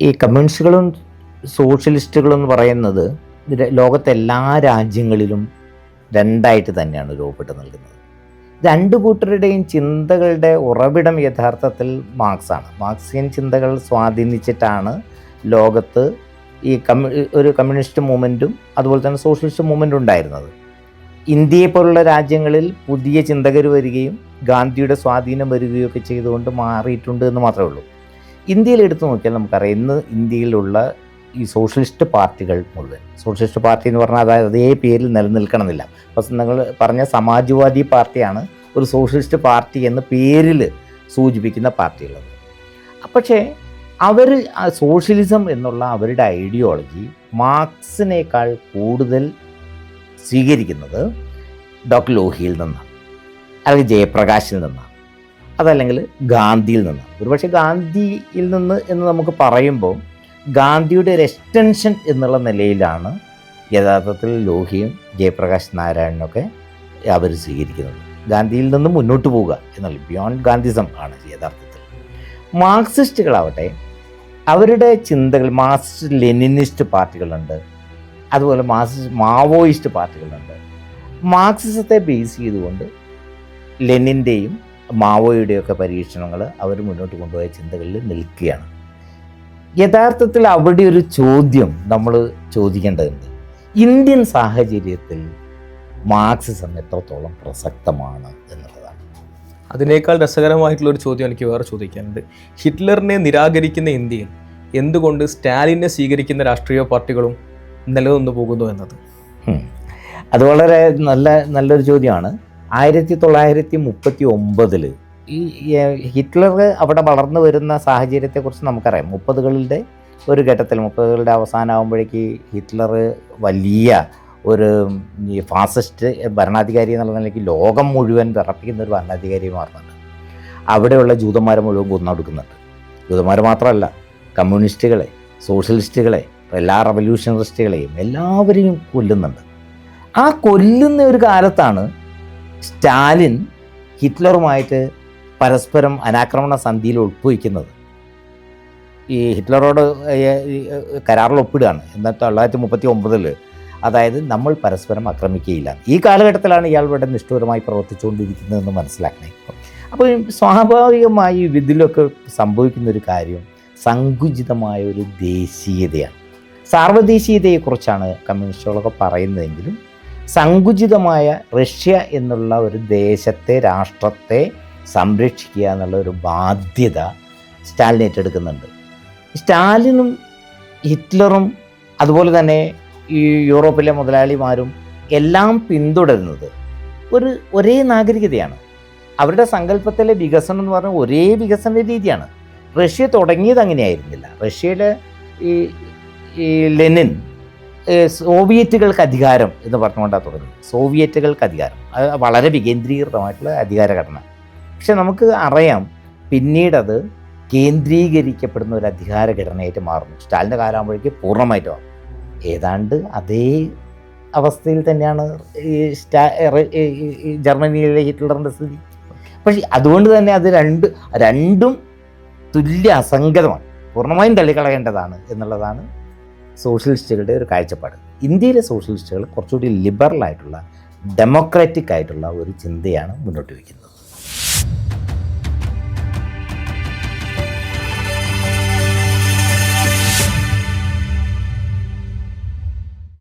ഈ കമ്മ്യൂണിസ്റ്റുകളും സോഷ്യലിസ്റ്റുകളും എന്ന് പറയുന്നത് ലോകത്തെ എല്ലാ രാജ്യങ്ങളിലും രണ്ടായിട്ട് തന്നെയാണ് രൂപപ്പെട്ട് നിൽക്കുന്നത്. രണ്ട് കൂട്ടരുടെയും ചിന്തകളുടെ ഉറവിടം യഥാർത്ഥത്തിൽ മാർക്സാണ്. മാർക്സിയൻ ചിന്തകൾ സ്വാധീനിച്ചിട്ടാണ് ലോകത്ത് ഈ കമ്മ്യൂ ഒരു കമ്മ്യൂണിസ്റ്റ് മൂവ്മെന്റും അതുപോലെ തന്നെ സോഷ്യലിസ്റ്റ് മൂവ്മെന്റും ഉണ്ടായിരുന്നത്. ഇന്ത്യയെ പോലുള്ള രാജ്യങ്ങളിൽ പുതിയ ചിന്തകർ വരികയും ഗാന്ധിയുടെ സ്വാധീനം വരികയൊക്കെ ചെയ്തുകൊണ്ട് മാറിയിട്ടുണ്ട് എന്ന് മാത്രമേ ഉള്ളൂ. ഇന്ത്യയിൽ എടുത്തു നോക്കിയാൽ നമുക്കറിയാം ഇന്ന് ഇന്ത്യയിലുള്ള ഈ സോഷ്യലിസ്റ്റ് പാർട്ടികൾ മുഴുവൻ. സോഷ്യലിസ്റ്റ് പാർട്ടി എന്ന് പറഞ്ഞാൽ അതായത് അതേ പേരിൽ നിലനിൽക്കണമെന്നില്ല. അപ്പോൾ നിങ്ങൾ പറഞ്ഞ സമാജ്വാദി പാർട്ടിയാണ് ഒരു സോഷ്യലിസ്റ്റ് പാർട്ടി എന്ന പേരിൽ സൂചിപ്പിക്കുന്ന പാർട്ടികളത് പക്ഷേ അവർ സോഷ്യലിസം എന്നുള്ള അവരുടെ ഐഡിയോളജി മാർക്സിനേക്കാൾ കൂടുതൽ സ്വീകരിക്കുന്നത് ഡോക്ടർ ലോഹിയിൽ നിന്നാണ് അല്ലെങ്കിൽ ജയപ്രകാശിൽ നിന്നാണ്. അതല്ലെങ്കിൽ ഗാന്ധിയിൽ നിന്ന്. ഒരുപക്ഷെ ഗാന്ധിയിൽ നിന്ന് എന്ന് നമുക്ക് പറയുമ്പോൾ ഗാന്ധിയുടെ ഒരു എക്സ്റ്റൻഷൻ എന്നുള്ള നിലയിലാണ് യഥാർത്ഥത്തിൽ ലോഹിയും ജയപ്രകാശ് നാരായണനൊക്കെ അവർ സ്വീകരിക്കുന്നത്. ഗാന്ധിയിൽ നിന്ന് മുന്നോട്ട് പോവുക എന്നുള്ള ബിയോണ്ട് ഗാന്ധിസം ആണ് യഥാർത്ഥത്തിൽ. മാർക്സിസ്റ്റുകളാവട്ടെ അവരുടെ ചിന്തകൾ മാർക്സിസ്റ്റ് ലെനിനിസ്റ്റ് പാർട്ടികളുണ്ട്. അതുപോലെ മാർക്സിസ്റ്റ് മാവോയിസ്റ്റ് പാർട്ടികളുണ്ട്. മാർക്സിസത്തെ ബേസ് ചെയ്തുകൊണ്ട് ലെനിന്റെയും മാവോയുടെയൊക്കെ പരീക്ഷണങ്ങൾ അവർ മുന്നോട്ട് കൊണ്ടുപോയ ചിന്തകളിൽ നിൽക്കുകയാണ്. യഥാർത്ഥത്തിൽ അവിടെ ഒരു ചോദ്യം നമ്മൾ ചോദിക്കേണ്ടതുണ്ട്. ഇന്ത്യൻ സാഹചര്യത്തിൽ മാർക്സിസം എത്രത്തോളം പ്രസക്തമാണ് എന്നുള്ളതാണ്. അതിനേക്കാൾ രസകരമായിട്ടുള്ള ഒരു ചോദ്യം എനിക്ക് വേറെ ചോദിക്കാനുണ്ട്. ഹിറ്റ്ലറിനെ നിരാകരിക്കുന്ന ഇന്ത്യയിൽ എന്തുകൊണ്ട് സ്റ്റാലിനെ സ്വീകരിക്കുന്ന രാഷ്ട്രീയ പാർട്ടികളും നിലനിന്നു പോകുന്നു എന്നത്. അത് വളരെ നല്ല നല്ലൊരു ചോദ്യമാണ്. ആയിരത്തി തൊള്ളായിരത്തി മുപ്പത്തി ഒമ്പതിൽ ഈ ഹിറ്റ്ലർ അവിടെ വളർന്നു വരുന്ന സാഹചര്യത്തെക്കുറിച്ച് നമുക്കറിയാം. മുപ്പതുകളുടെ ഒരു ഘട്ടത്തിൽ മുപ്പതുകളുടെ അവസാനമാകുമ്പോഴേക്ക് ഹിറ്റ്ലർ വലിയ ഒരു ഫാസിസ്റ്റ് ഭരണാധികാരി എന്നുള്ള നിലയ്ക്ക് ലോകം മുഴുവൻ വിറപ്പിക്കുന്ന ഒരു ഭരണാധികാരി മാറുന്നുണ്ട് അവിടെയുള്ള ജൂതന്മാരെ മുഴുവൻ കൊന്നൊടുക്കുന്നുണ്ട് ജൂതന്മാർ മാത്രമല്ല കമ്മ്യൂണിസ്റ്റുകളെ സോഷ്യലിസ്റ്റുകളെ എല്ലാ റവല്യൂഷണറിസ്റ്റുകളെയും എല്ലാവരെയും കൊല്ലുന്നുണ്ട്. ആ കൊല്ലുന്ന ഒരു കാലത്താണ് സ്റ്റാലിൻ ഹിറ്റ്ലറുമായിട്ട് പരസ്പരം അനാക്രമണ സന്ധിയിൽ ഒപ്പുവയ്ക്കുന്നത് ഈ ഹിറ്റ്ലറോട് കരാറിൽ ഒപ്പിടുകയാണ്. എന്നിട്ട് തൊള്ളായിരത്തി മുപ്പത്തി ഒമ്പതിൽ അതായത് നമ്മൾ പരസ്പരം ആക്രമിക്കുകയില്ല. ഈ കാലഘട്ടത്തിലാണ് ഇയാൾ ഇവിടെ നിഷ്ഠൂരമായി പ്രവർത്തിച്ചുകൊണ്ടിരിക്കുന്നതെന്ന് മനസ്സിലാക്കണേ. അപ്പോൾ സ്വാഭാവികമായി ഇതിലൊക്കെ സംഭവിക്കുന്ന ഒരു കാര്യം സങ്കുചിതമായ ഒരു ദേശീയതയാണ്. സാർവദേശീയതയെക്കുറിച്ചാണ് കമ്മ്യൂണിസ്റ്റുകളൊക്കെ പറയുന്നതെങ്കിലും സങ്കുചിതമായ റഷ്യ എന്നുള്ള ഒരു ദേശത്തെ രാഷ്ട്രത്തെ സംരക്ഷിക്കുക എന്നുള്ള ഒരു ബാധ്യത സ്റ്റാലിൻ ഏറ്റെടുക്കുന്നുണ്ട്. സ്റ്റാലിനും ഹിറ്റ്ലറും അതുപോലെ തന്നെ ഈ യൂറോപ്പിലെ മുതലാളിമാരും എല്ലാം പിന്തുടരുന്നത് ഒരു ഒരേ നാഗരികതയാണ്. അവരുടെ സങ്കല്പത്തിലെ വികസനം എന്ന് പറഞ്ഞാൽ ഒരേ വികസന രീതിയാണ്. റഷ്യ തുടങ്ങിയത് അങ്ങനെയായിരുന്നില്ല. റഷ്യയിലെ ഈ ലെനിൻ സോവിയറ്റുകൾക്ക് അധികാരം എന്ന് പറഞ്ഞുകൊണ്ടാണ് തുടങ്ങി സോവിയറ്റുകൾക്ക് അധികാരം. അത് വളരെ വികേന്ദ്രീകൃതമായിട്ടുള്ള അധികാര ഘടന പക്ഷെ നമുക്ക് അറിയാം പിന്നീടത് കേന്ദ്രീകരിക്കപ്പെടുന്ന ഒരു അധികാര ഘടനയായിട്ട് മാറുന്നു. സ്റ്റാലിന്റെ കാലമാകുമ്പോഴേക്ക് പൂർണമായിട്ട് മാറും. ഏതാണ്ട് അതേ അവസ്ഥയിൽ തന്നെയാണ് ഈ സ്റ്റാ ജർമ്മനിയിലെ ഹിറ്റ്ലറിന്റെ സ്ഥിതി. പക്ഷേ അതുകൊണ്ട് തന്നെ അത് രണ്ട് രണ്ടും തുല്യ അസംഗതമാണ്. പൂർണമായും തള്ളിക്കളയേണ്ടതാണ് എന്നുള്ളതാണ് സോഷ്യലിസ്റ്റുകളുടെ ഒരു കാഴ്ചപ്പാട്. ഇന്ത്യയിലെ സോഷ്യലിസ്റ്റുകൾ കുറച്ചുകൂടി ലിബറൽ ആയിട്ടുള്ള ഡെമോക്രാറ്റിക് ആയിട്ടുള്ള ഒരു ചിന്തയാണ് മുന്നോട്ട് വയ്ക്കുന്നത്.